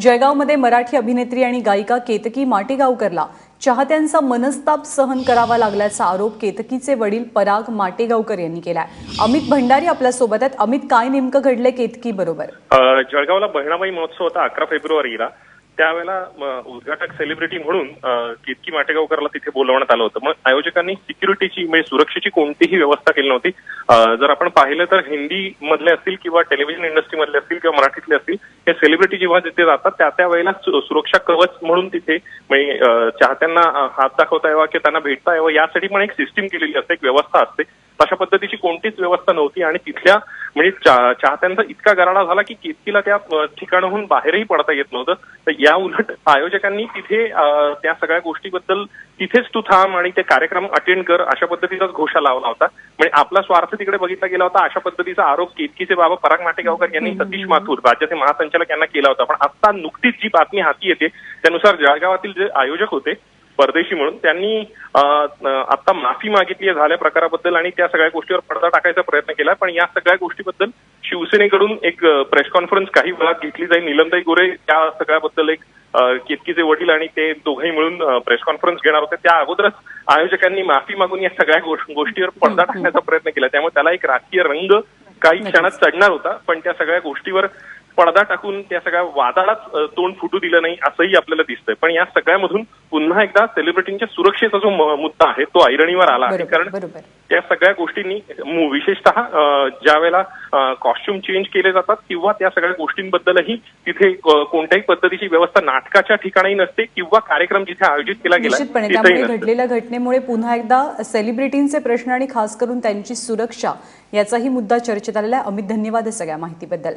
जळगावमध्ये मराठी अभिनेत्री आणि गायिका केतकी माटेगावकरला चाहत्यांचा मनस्ताप सहन करावा लागल्याचा आरोप केतकीचे वडील पराग माटेगावकर यांनी केलाय. अमित भंडारी आपल्यासोबत आहेत. अमित काय नेमकं घडलंय केतकी बरोबर जळगावला बहिणाबाई महोत्सव होता अकरा फेब्रुवारीला. त्यावेळेला उद्घाटक सेलिब्रिटी म्हणून केतकी माटेगावकरला तिथे बोलवण्यात आलं होतं. मग आयोजकांनी सिक्युरिटीची म्हणजे सुरक्षेची कोणतीही व्यवस्था केली नव्हती. जर आपण पाहिलं तर हिंदी मधले असतील किंवा टेलिव्हिजन इंडस्ट्री मधले असतील किंवा मराठीतले असतील हे सेलिब्रिटी जेव्हा तिथे जातात त्या त्या वेळेला सुरक्षा कवच म्हणून तिथे म्हणजे चाहत्यांना हात दाखवता यावा किंवा त्यांना भेटता यावं यासाठी पण एक सिस्टीम केलेली असते एक व्यवस्था असते. तशा पद्धतीची कोणतीच व्यवस्था नव्हती आणि तिथल्या म्हणजे चाहत्यांचा इतका गराडा झाला की केतकीला त्या ठिकाणाहून बाहेरही पडता येत नव्हतं. तर या उलट आयोजकांनी तिथे त्या सगळ्या गोष्टीबद्दल तिथेच तू थांब आणि ते कार्यक्रम अटेंड कर अशा पद्धतीचाच घोषा लावला होता. म्हणजे आपला स्वार्थ तिकडे बघितला गेला होता अशा पद्धतीचा आरोप केतकीचे बाबा पराग माटेगावकर यांनी सतीश माथूर राज्याचे महासंचालक यांना केला होता. पण आता नुकतीच जी बातमी हाती येते त्यानुसार जळगावातील जे आयोजक होते परदेशी म्हणून. त्यांनी आता माफी मागितली आहे झाल्या प्रकाराबद्दल आणि त्या सगळ्या गोष्टीवर पडदा टाकायचा प्रयत्न केला. पण या सगळ्या गोष्टीबद्दल शिवसेनेकडून एक प्रेस कॉन्फरन्स काही वेळात घेतली जाईल. निलमताई गोरे त्या सगळ्याबद्दल एक केतकीचे वडील आणि ते दोघंही मिळून प्रेस कॉन्फरन्स घेणार होते. त्या अगोदरच आयोजकांनी माफी मागून या सगळ्या गोष्ट- गोष्टीवर पडदा टाकण्याचा प्रयत्न केला. त्यामुळे त्याला एक राजकीय रंग काही क्षणात चढणार होता. पण त्या सगळ्या गोष्टीवर पडदा टाकून त्या सगळ्या वादालाच तोंड फुटू दिलं नाही असंही आपल्याला दिसतंय. पण या सगळ्यामधून पुन्हा एकदा सेलिब्रिटींच्या सुरक्षेचा जो मुद्दा आहे तो ऐरणीवर आला आहे. कारण त्या सगळ्या गोष्टींनी विशेषतः ज्या वेळेला कॉस्ट्युम चेंज केले जातात किंवा त्या सगळ्या गोष्टींबद्दलही तिथे कोणत्याही पद्धतीची व्यवस्था नाटकाच्या ठिकाणी नसते किंवा कार्यक्रम जिथे आयोजित केला गेला घडलेल्या घटनेमुळे पुन्हा एकदा सेलिब्रिटींचे प्रश्न आणि खास करून त्यांची सुरक्षा याचाही मुद्दा चर्चेत आलेला आहे. अमित धन्यवाद सगळ्या माहितीबद्दल.